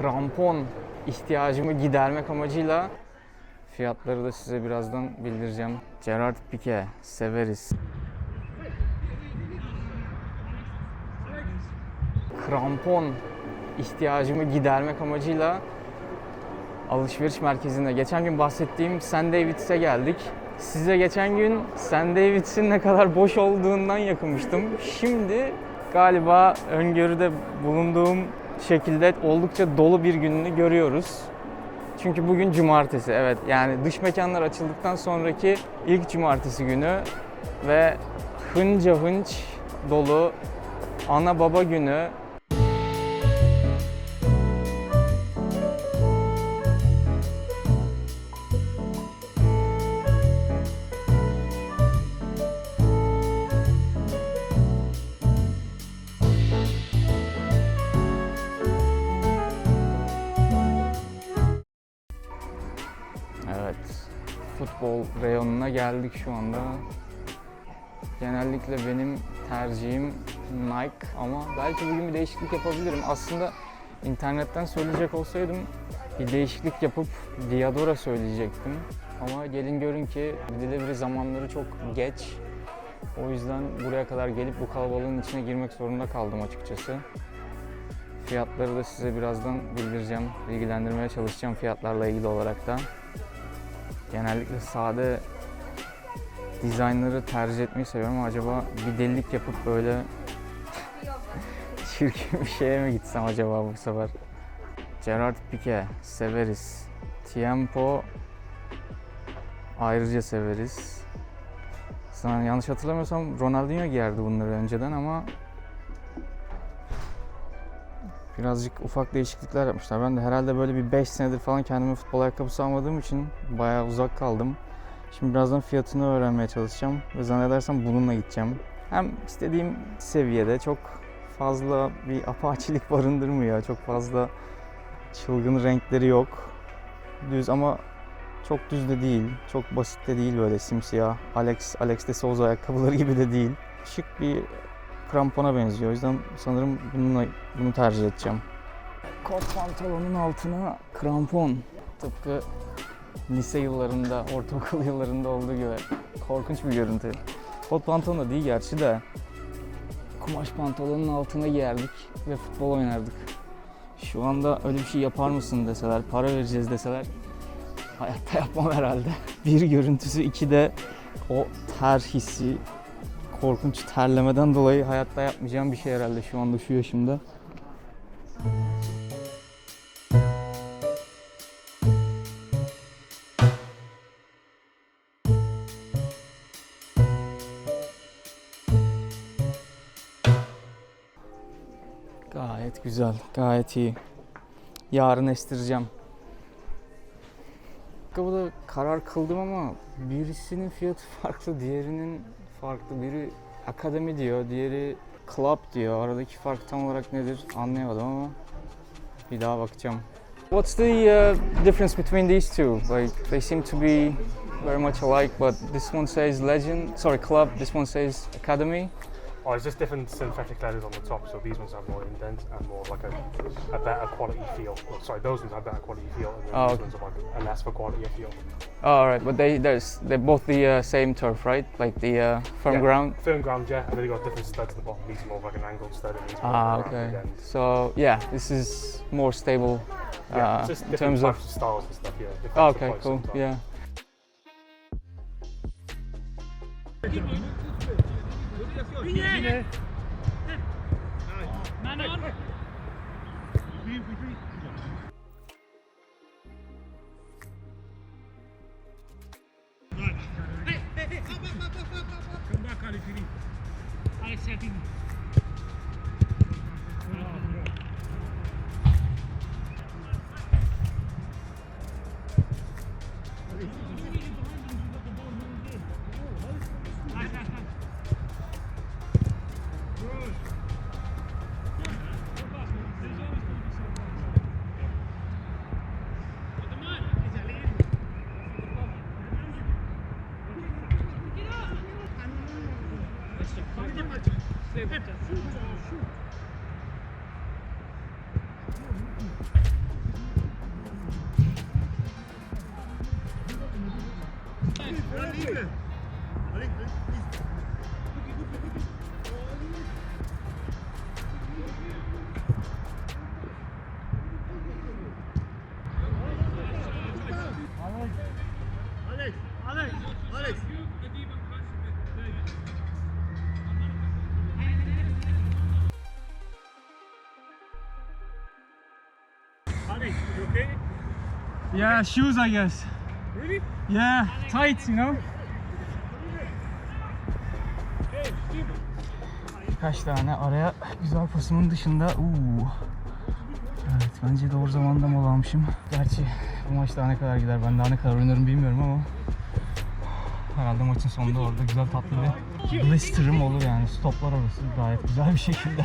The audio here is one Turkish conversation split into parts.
krampon ihtiyacımı gidermek amacıyla fiyatları da size birazdan bildireceğim. Gerard Pique severiz. Krampon ihtiyacımı gidermek amacıyla alışveriş merkezinde geçen gün bahsettiğim St. Davids'e geldik. Size geçen gün St. Davids'in ne kadar boş olduğundan yakınmıştım. Şimdi galiba öngörüde bulunduğum şekilde oldukça dolu bir gününü görüyoruz. Çünkü bugün cumartesi evet yani dış mekanlar açıldıktan sonraki ilk cumartesi günü ve hınca hınç dolu ana baba günü Futbol reyonuna geldik şu anda. Genellikle benim tercihim Nike ama belki bugün bir değişiklik yapabilirim. Aslında internetten söyleyecek olsaydım bir değişiklik yapıp Diadora söyleyecektim. Ama gelin görün ki delivery zamanları çok geç. O yüzden buraya kadar gelip bu kalabalığın içine girmek zorunda kaldım açıkçası. Fiyatları da size birazdan bildireceğim. Bilgilendirmeye çalışacağım fiyatlarla ilgili olarak da genellikle sade dizaynları tercih etmeyi seviyorum acaba bir delilik yapıp böyle çirkin bir şeye mi gitsem acaba bu sefer? Gerard Pique severiz. Tiempo ayrıca severiz. Sana yanlış hatırlamıyorsam Ronaldinho giyerdi bunları önceden ama birazcık ufak değişiklikler yapmışlar. Ben de herhalde böyle bir 5 senedir falan kendime futbol ayakkabısı almadığım için bayağı uzak kaldım. Şimdi birazdan fiyatını öğrenmeye çalışacağım ve zannedersem bununla gideceğim. Hem istediğim seviyede çok fazla bir apaçilik barındırmıyor. Çok fazla çılgın renkleri yok. Düz ama çok düz de değil. Çok basit de değil böyle simsiyah. Alex, Alex de Souza ayakkabıları gibi de değil. Şık bir krampona benziyor. O yüzden sanırım bununla bunu tercih edeceğim. Kot pantolonun altına krampon. Tıpkı lise yıllarında, ortaokul yıllarında olduğu gibi. Korkunç bir görüntü. Kot pantolon da değil gerçi de. Kumaş pantolonun altına giyerdik ve futbol oynardık. Şu anda öyle bir şey yapar mısın deseler, para vereceğiz deseler hayatta yapmam herhalde. Bir görüntüsü, iki de o ter hissi, korkunç terlemeden dolayı hayatta yapmayacağım bir şey herhalde şu anda şu yaşımda. Gayet güzel, gayet iyi. Yarın estireceğim. Ayakkabıda karar kıldım ama birisinin fiyatı farklı, diğerinin farklı. Biri akademi diyor, diğeri club diyor. Aradaki fark tam olarak nedir anlayamadım ama bir daha bakacağım. What's the uh, difference between these two? Like they seem to be very much alike, but this one says legend, sorry club. This one says academy. Oh, it's just different synthetic leathers on the top, so these ones have more indent and more like a, a better quality feel. Well, sorry, those ones have better quality feel, and then Oh, these okay. ones have like a less for quality feel. Oh, all right, but they there's they're both the uh, same turf, right? Like the uh, firm Yeah. ground. Firm ground, yeah, and then you got different studs at the bottom. These are more like an angled stud, and these Ah, okay. So yeah, this is more stable Yeah, uh, just in terms of. of styles and stuff. Yeah. Oh, types of okay, price cool. sometimes. Yeah. Come back, Ali Fili. Alex Parce que okay? Yeah, shoes I guess. Really? Yeah, tight, you know. Kaç tane araya güzel pasımın dışında. Uuu. Evet bence doğru zamanda mola almışım. Gerçi bu maç daha ne kadar gider ben daha ne kadar oynarım bilmiyorum ama herhalde maçın sonunda orada güzel tatlı bir blister'ım olur yani stoplar orası gayet güzel bir şekilde.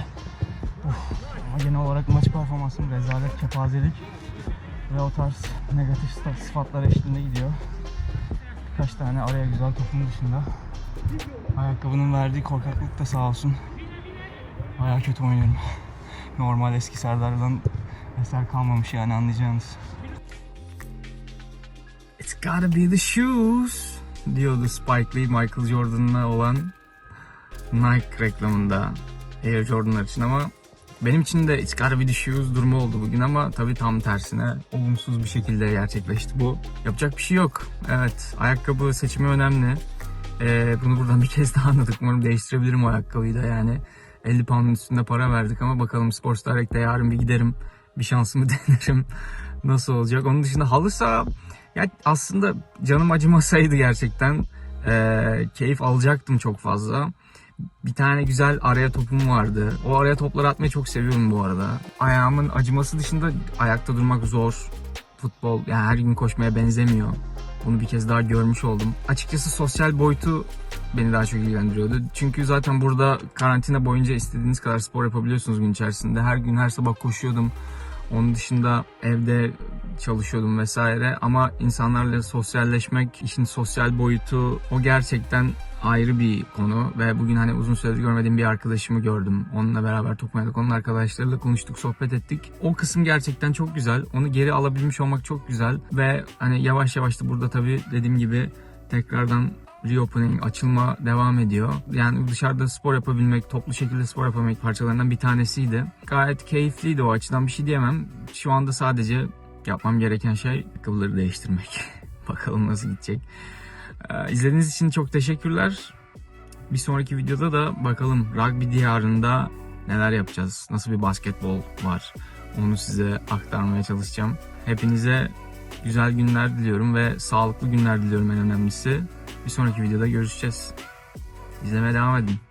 Uf. Ama genel olarak maç performansım rezalet, kepazelik ve o tarz negatif sıfatlar eşliğinde gidiyor. Birkaç tane araya güzel topun dışında. Ayakkabının verdiği korkaklık da sağ olsun. Bayağı kötü oynuyorum. Normal eski Serdar'dan eser kalmamış yani anlayacağınız. It's gotta be the shoes diyordu Spike Lee Michael Jordan'la olan Nike reklamında Air Jordan'lar için ama benim için de be the shoes durumu oldu bugün ama tabii tam tersine olumsuz bir şekilde gerçekleşti bu. Yapacak bir şey yok. Evet ayakkabı seçimi önemli. Ee, bunu buradan bir kez daha anladık. Umarım değiştirebilirim o ayakkabıyı da yani. 50 pound'un üstünde para verdik ama bakalım Sports Direct'te yarın bir giderim. Bir şansımı denerim. Nasıl olacak? Onun dışında halı saha ya aslında canım acımasaydı gerçekten eee, keyif alacaktım çok fazla. Bir tane güzel araya topum vardı. O araya topları atmayı çok seviyorum bu arada. Ayağımın acıması dışında ayakta durmak zor. Futbol yani her gün koşmaya benzemiyor. Bunu bir kez daha görmüş oldum. Açıkçası sosyal boyutu beni daha çok ilgilendiriyordu. Çünkü zaten burada karantina boyunca istediğiniz kadar spor yapabiliyorsunuz gün içerisinde. Her gün her sabah koşuyordum. Onun dışında evde çalışıyordum vesaire ama insanlarla sosyalleşmek, işin sosyal boyutu o gerçekten ayrı bir konu ve bugün hani uzun süredir görmediğim bir arkadaşımı gördüm. Onunla beraber top. Onun arkadaşlarıyla konuştuk, sohbet ettik. O kısım gerçekten çok güzel. Onu geri alabilmiş olmak çok güzel ve hani yavaş yavaş da burada tabii dediğim gibi tekrardan reopening, açılma devam ediyor. Yani dışarıda spor yapabilmek, toplu şekilde spor yapabilmek parçalarından bir tanesiydi. Gayet keyifliydi o açıdan bir şey diyemem. Şu anda sadece yapmam gereken şey ayakkabıları değiştirmek. Bakalım nasıl gidecek. Ee, İzlediğiniz için çok teşekkürler. Bir sonraki videoda da bakalım rugby diyarında neler yapacağız, nasıl bir basketbol var onu size aktarmaya çalışacağım. Hepinize güzel günler diliyorum ve sağlıklı günler diliyorum en önemlisi. Bir sonraki videoda görüşeceğiz. İzlemeye devam edin.